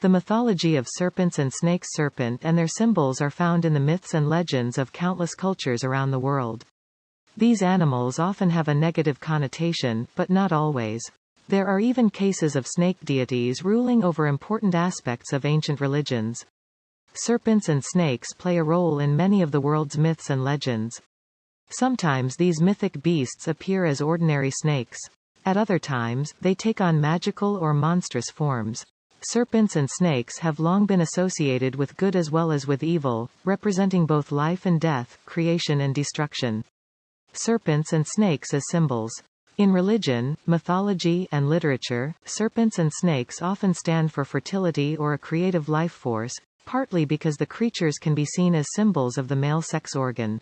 The mythology of serpents and snakes serpent and their symbols are found in the myths and legends of countless cultures around the world. These animals often have a negative connotation, but not always. There are even cases of snake deities ruling over important aspects of ancient religions. Serpents and snakes play a role in many of the world's myths and legends. Sometimes these mythic beasts appear as ordinary snakes. At other times, they take on magical or monstrous forms. Serpents and snakes have long been associated with good as well as with evil, representing both life and death, creation and destruction. Serpents and snakes as symbols. In religion, mythology, and literature, serpents and snakes often stand for fertility or a creative life force, partly because the creatures can be seen as symbols of the male sex organ.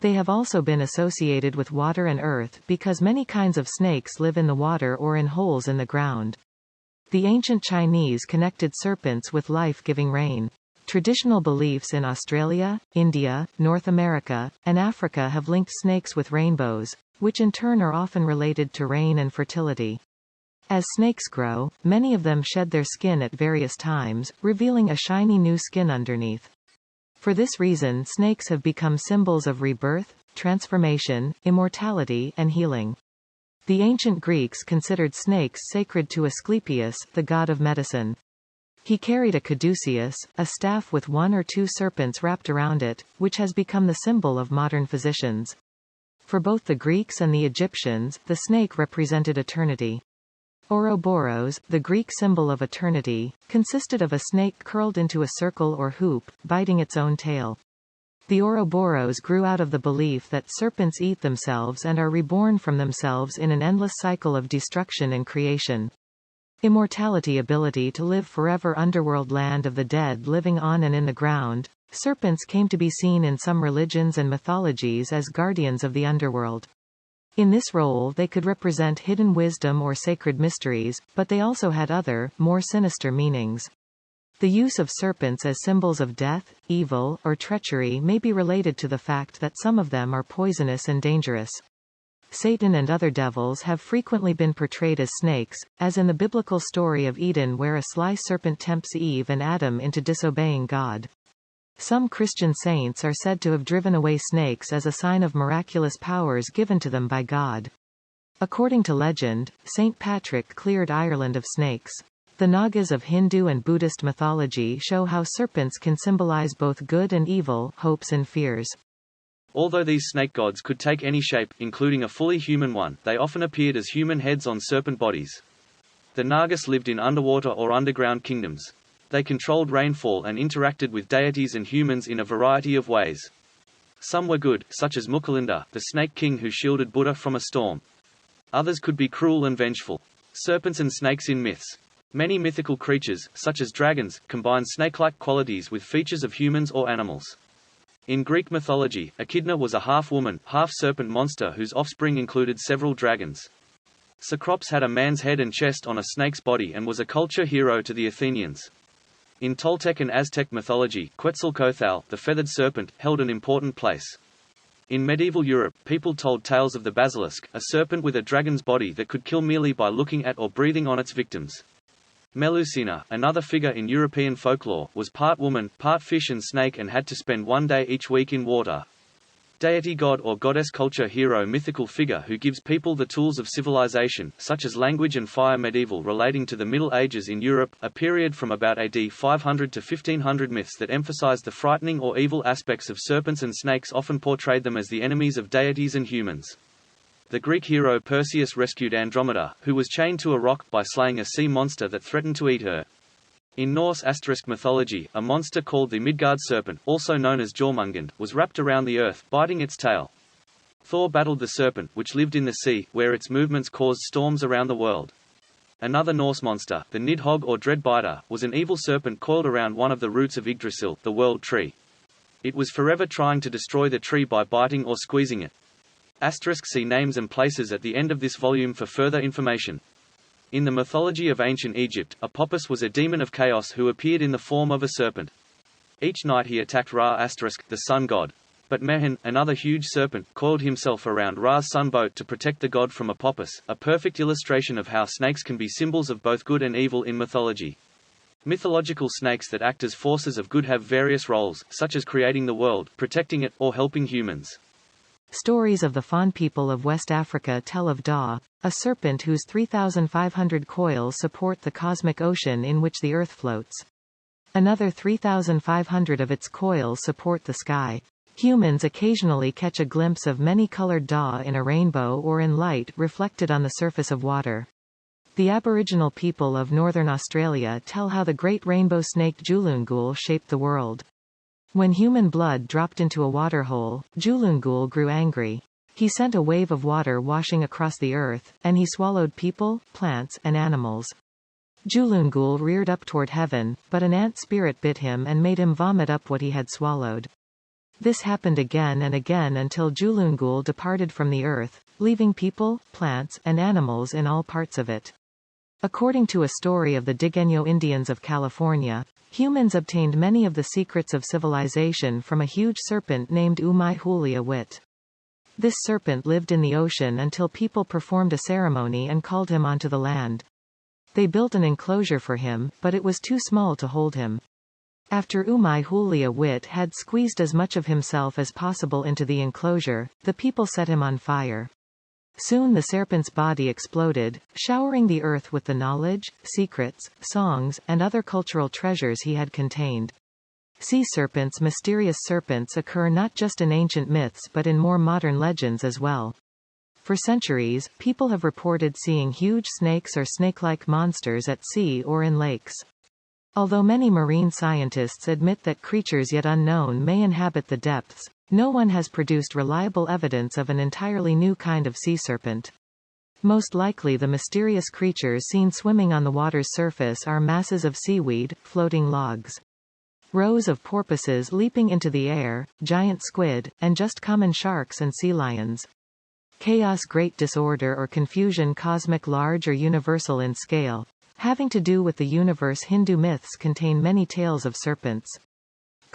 They have also been associated with water and earth, because many kinds of snakes live in the water or in holes in the ground. The ancient Chinese connected serpents with life-giving rain. Traditional beliefs in Australia, India, North America, and Africa have linked snakes with rainbows, which in turn are often related to rain and fertility. As snakes grow, many of them shed their skin at various times, revealing a shiny new skin underneath. For this reason snakes have become symbols of rebirth, transformation, immortality, and healing. The ancient Greeks considered snakes sacred to Asclepius, the god of medicine. He carried a caduceus, a staff with one or two serpents wrapped around it, which has become the symbol of modern physicians. For both the Greeks and the Egyptians, the snake represented eternity. Ouroboros, the Greek symbol of eternity, consisted of a snake curled into a circle or hoop, biting its own tail. The Ouroboros grew out of the belief that serpents eat themselves and are reborn from themselves in an endless cycle of destruction and creation. Immortality ability to live forever underworld land of the dead living on and in the ground. Serpents came to be seen in some religions and mythologies as guardians of the underworld. In this role they could represent hidden wisdom or sacred mysteries, but they also had other, more sinister meanings. The use of serpents as symbols of death, evil, or treachery may be related to the fact that some of them are poisonous and dangerous. Satan and other devils have frequently been portrayed as snakes, as in the biblical story of Eden where a sly serpent tempts Eve and Adam into disobeying God. Some Christian saints are said to have driven away snakes as a sign of miraculous powers given to them by God. According to legend, St. Patrick cleared Ireland of snakes. The Nagas of Hindu and Buddhist mythology show how serpents can symbolize both good and evil, hopes and fears. Although these snake gods could take any shape, including a fully human one, they often appeared as human heads on serpent bodies. The Nagas lived in underwater or underground kingdoms. They controlled rainfall and interacted with deities and humans in a variety of ways. Some were good, such as Mukulinda, the snake king who shielded Buddha from a storm. Others could be cruel and vengeful. Serpents and snakes in myths. Many mythical creatures, such as dragons, combine snake-like qualities with features of humans or animals. In Greek mythology, Echidna was a half-woman, half-serpent monster whose offspring included several dragons. Cecrops had a man's head and chest on a snake's body and was a culture hero to the Athenians. In Toltec and Aztec mythology, Quetzalcoatl, the feathered serpent, held an important place. In medieval Europe, people told tales of the basilisk, a serpent with a dragon's body that could kill merely by looking at or breathing on its victims. Melusina, another figure in European folklore, was part woman, part fish and snake and had to spend one day each week in water. Deity god or goddess culture hero mythical figure who gives people the tools of civilization, such as language and fire medieval relating to the Middle Ages in Europe, a period from about AD 500 to 1500 myths that emphasize the frightening or evil aspects of serpents and snakes often portrayed them as the enemies of deities and humans. The Greek hero Perseus rescued Andromeda, who was chained to a rock by slaying a sea monster that threatened to eat her. In Norse asterisk mythology, a monster called the Midgard serpent, also known as Jormungand, was wrapped around the earth, biting its tail. Thor battled the serpent, which lived in the sea, where its movements caused storms around the world. Another Norse monster, the Nidhogg or Dreadbiter, was an evil serpent coiled around one of the roots of Yggdrasil, the world tree. It was forever trying to destroy the tree by biting or squeezing it. Asterisk see names and places at the end of this volume for further information. In the mythology of ancient Egypt, Apophis was a demon of chaos who appeared in the form of a serpent. Each night he attacked Ra asterisk, the sun god. But Mehen, another huge serpent, coiled himself around Ra's sun boat to protect the god from Apophis, a perfect illustration of how snakes can be symbols of both good and evil in mythology. Mythological snakes that act as forces of good have various roles, such as creating the world, protecting it, or helping humans. Stories of the Fon people of West Africa tell of Da, a serpent whose 3,500 coils support the cosmic ocean in which the Earth floats. Another 3,500 of its coils support the sky. Humans occasionally catch a glimpse of many-colored Da in a rainbow or in light reflected on the surface of water. The Aboriginal people of northern Australia tell how the great rainbow snake Julungul shaped the world. When human blood dropped into a waterhole, Julungul grew angry. He sent a wave of water washing across the earth, and he swallowed people, plants, and animals. Julungul reared up toward heaven, but an ant spirit bit him and made him vomit up what he had swallowed. This happened again and again until Julungul departed from the earth, leaving people, plants, and animals in all parts of it. According to a story of the Digueño Indians of California, humans obtained many of the secrets of civilization from a huge serpent named Umai Hulia Wit. This serpent lived in the ocean until people performed a ceremony and called him onto the land. They built an enclosure for him, but it was too small to hold him. After Umai Hulia Wit had squeezed as much of himself as possible into the enclosure, the people set him on fire. Soon the serpent's body exploded, showering the earth with the knowledge, secrets, songs, and other cultural treasures he had contained. Sea serpents Mysterious serpents occur not just in ancient myths but in more modern legends as well. For centuries, people have reported seeing huge snakes or snake-like monsters at sea or in lakes. Although many marine scientists admit that creatures yet unknown may inhabit the depths, no one has produced reliable evidence of an entirely new kind of sea serpent. Most likely the mysterious creatures seen swimming on the water's surface are masses of seaweed, floating logs. Rows of porpoises leaping into the air, giant squid, and just common sharks and sea lions. Chaos great disorder or confusion cosmic large or universal in scale. Having to do with the universe Hindu myths contain many tales of serpents.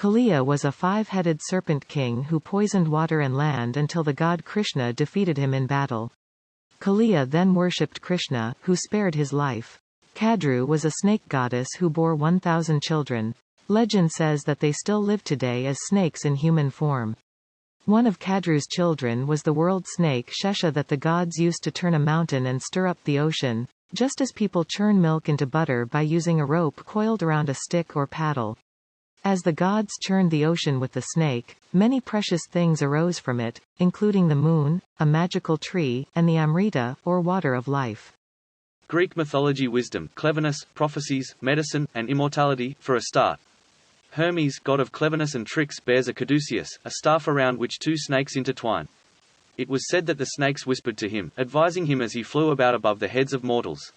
Kaliya was a five-headed serpent king who poisoned water and land until the god Krishna defeated him in battle. Kaliya then worshipped Krishna, who spared his life. Kadru was a snake goddess who bore 1,000 children. Legend says that they still live today as snakes in human form. One of Kadru's children was the world snake Shesha that the gods used to turn a mountain and stir up the ocean, just as people churn milk into butter by using a rope coiled around a stick or paddle. As the gods churned the ocean with the snake, many precious things arose from it, including the moon, a magical tree, and the Amrita, or water of life. Greek mythology wisdom, cleverness, prophecies, medicine, and immortality, for a start. Hermes, god of cleverness and tricks bears a caduceus, a staff around which two snakes intertwine. It was said that the snakes whispered to him, advising him as he flew about above the heads of mortals.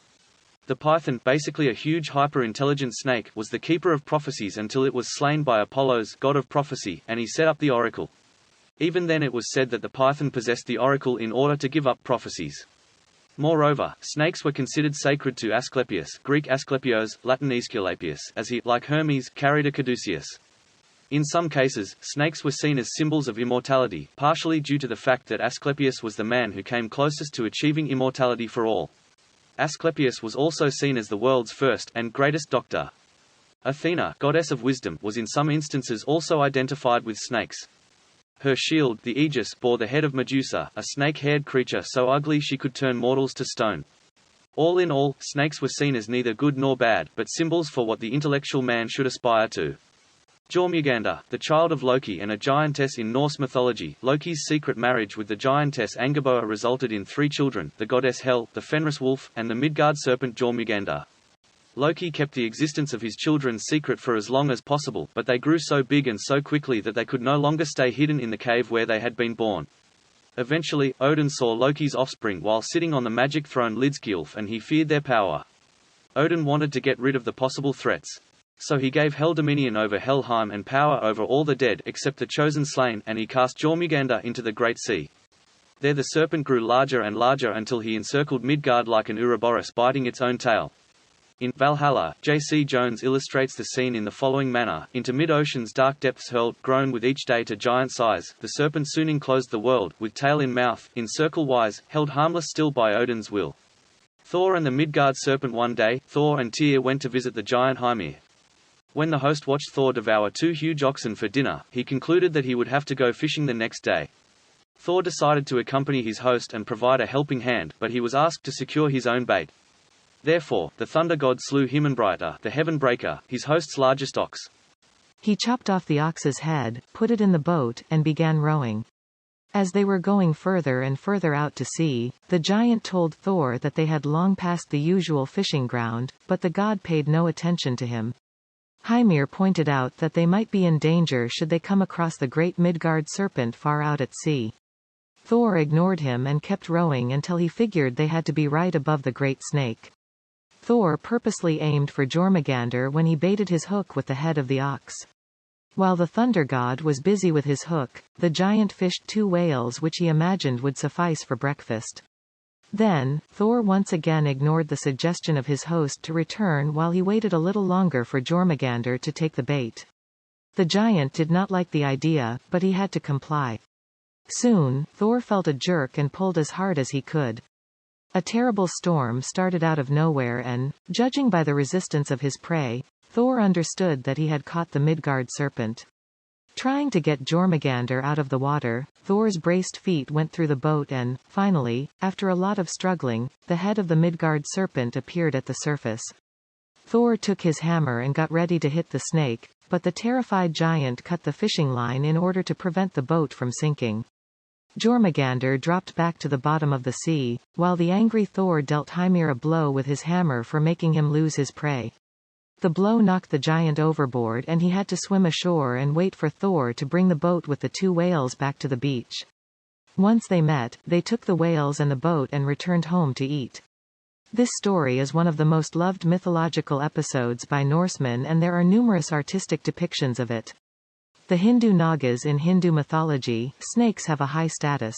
The python, basically a huge hyper-intelligent snake, was the keeper of prophecies until it was slain by Apollos god of prophecy, and he set up the oracle. Even then it was said that the python possessed the oracle in order to give up prophecies. Moreover, snakes were considered sacred to Asclepius Greek Asclepios, Latin Aesculapius as he, like Hermes, carried a caduceus. In some cases, snakes were seen as symbols of immortality, partially due to the fact that Asclepius was the man who came closest to achieving immortality for all. Asclepius was also seen as the world's first and greatest doctor. Athena, goddess of wisdom, was in some instances also identified with snakes. Her shield, the Aegis, bore the head of Medusa, a snake-haired creature so ugly she could turn mortals to stone. All in all, snakes were seen as neither good nor bad, but symbols for what the intellectual man should aspire to. Jormungandr, the child of Loki and a giantess in Norse mythology, Loki's secret marriage with the giantess Angerboda resulted in three children, the goddess Hel, the Fenris wolf, and the Midgard serpent Jormungandr. Loki kept the existence of his children secret for as long as possible, but they grew so big and so quickly that they could no longer stay hidden in the cave where they had been born. Eventually, Odin saw Loki's offspring while sitting on the magic throne Lidskjalf and he feared their power. Odin wanted to get rid of the possible threats. So he gave Hell dominion over Helheim and power over all the dead except the chosen slain, and he cast Jormungandr into the Great Sea. There the serpent grew larger and larger until he encircled Midgard like an Ouroboros biting its own tail. In Valhalla, J.C. Jones illustrates the scene in the following manner, into mid-ocean's dark depths hurled, grown with each day to giant size, the serpent soon enclosed the world, with tail in mouth, in circle-wise, held harmless still by Odin's will. Thor and the Midgard serpent One day, Thor and Tyr went to visit the giant Hymir. When the host watched Thor devour two huge oxen for dinner, he concluded that he would have to go fishing the next day. Thor decided to accompany his host and provide a helping hand, but he was asked to secure his own bait. Therefore, the thunder god slew Himinbrytar, the heaven breaker, his host's largest ox. He chopped off the ox's head, put it in the boat, and began rowing. As they were going further and further out to sea, the giant told Thor that they had long passed the usual fishing ground, but the god paid no attention to him. Hymir pointed out that they might be in danger should they come across the great Midgard serpent far out at sea. Thor ignored him and kept rowing until he figured they had to be right above the great snake. Thor purposely aimed for Jormungandr when he baited his hook with the head of the ox. While the thunder god was busy with his hook, the giant fished two whales which he imagined would suffice for breakfast. Then, Thor once again ignored the suggestion of his host to return while he waited a little longer for Jormungandr to take the bait. The giant did not like the idea, but he had to comply. Soon, Thor felt a jerk and pulled as hard as he could. A terrible storm started out of nowhere and, judging by the resistance of his prey, Thor understood that he had caught the Midgard serpent. Trying to get Jormungandr out of the water, Thor's braced feet went through the boat and, finally, after a lot of struggling, the head of the Midgard serpent appeared at the surface. Thor took his hammer and got ready to hit the snake, but the terrified giant cut the fishing line in order to prevent the boat from sinking. Jormungandr dropped back to the bottom of the sea, while the angry Thor dealt Hymir a blow with his hammer for making him lose his prey. The blow knocked the giant overboard and he had to swim ashore and wait for Thor to bring the boat with the two whales back to the beach. Once they met, they took the whales and the boat and returned home to eat. This story is one of the most loved mythological episodes by Norsemen and there are numerous artistic depictions of it. The Hindu Nagas in Hindu mythology, snakes have a high status.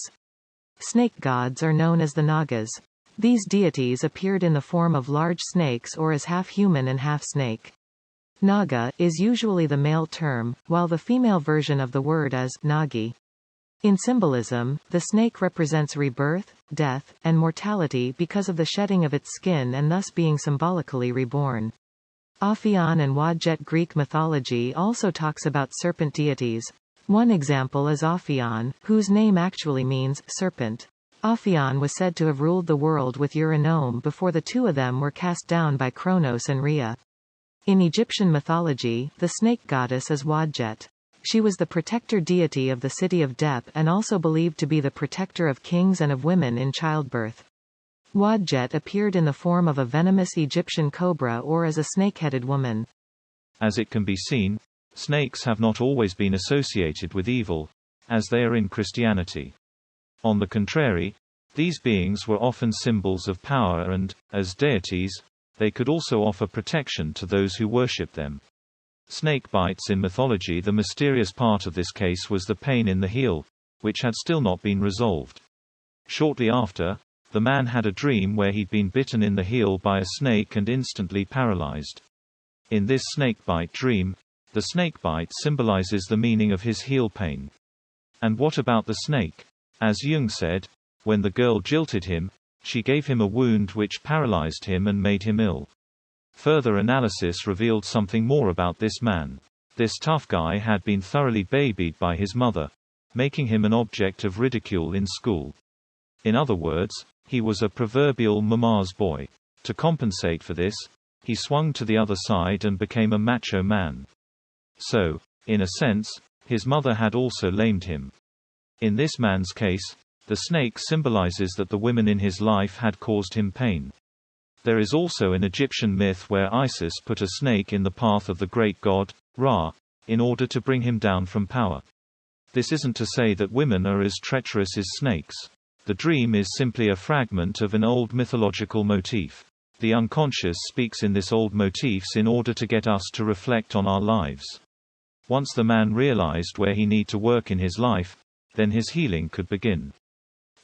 Snake gods are known as the Nagas. These deities appeared in the form of large snakes or as half human and half snake. Naga is usually the male term, while the female version of the word is Nagi. In symbolism, the snake represents rebirth, death, and mortality because of the shedding of its skin and thus being symbolically reborn. Ophion and Wadjet Greek mythology also talks about serpent deities. One example is Ophion, whose name actually means serpent. Ophion was said to have ruled the world with Eurynome before the two of them were cast down by Kronos and Rhea. In Egyptian mythology, the snake goddess is Wadjet. She was the protector deity of the city of Dep and also believed to be the protector of kings and of women in childbirth. Wadjet appeared in the form of a venomous Egyptian cobra or as a snake-headed woman. As it can be seen, snakes have not always been associated with evil, as they are in Christianity. On the contrary, these beings were often symbols of power and, as deities, they could also offer protection to those who worship them. Snake bites in mythology The mysterious part of this case was the pain in the heel, which had still not been resolved. Shortly after, the man had a dream where he'd been bitten in the heel by a snake and instantly paralyzed. In this snakebite dream, the snakebite symbolizes the meaning of his heel pain. And what about the snake? As Jung said, when the girl jilted him, she gave him a wound which paralyzed him and made him ill. Further analysis revealed something more about this man. This tough guy had been thoroughly babied by his mother, making him an object of ridicule in school. In other words, he was a proverbial mama's boy. To compensate for this, he swung to the other side and became a macho man. So, in a sense, his mother had also lamed him. In this man's case, the snake symbolizes that the women in his life had caused him pain. There is also an Egyptian myth where Isis put a snake in the path of the great god, Ra, in order to bring him down from power. This isn't to say that women are as treacherous as snakes. The dream is simply a fragment of an old mythological motif. The unconscious speaks in this old motifs in order to get us to reflect on our lives. Once the man realized where he need to work in his life, then his healing could begin.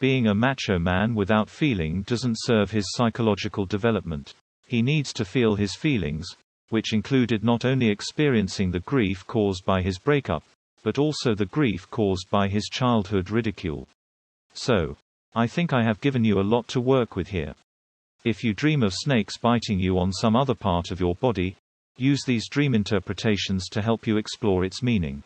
Being a macho man without feeling doesn't serve his psychological development. He needs to feel his feelings, which included not only experiencing the grief caused by his breakup, but also the grief caused by his childhood ridicule. So, I think I have given you a lot to work with here. If you dream of snakes biting you on some other part of your body, Use these dream interpretations to help you explore its meaning.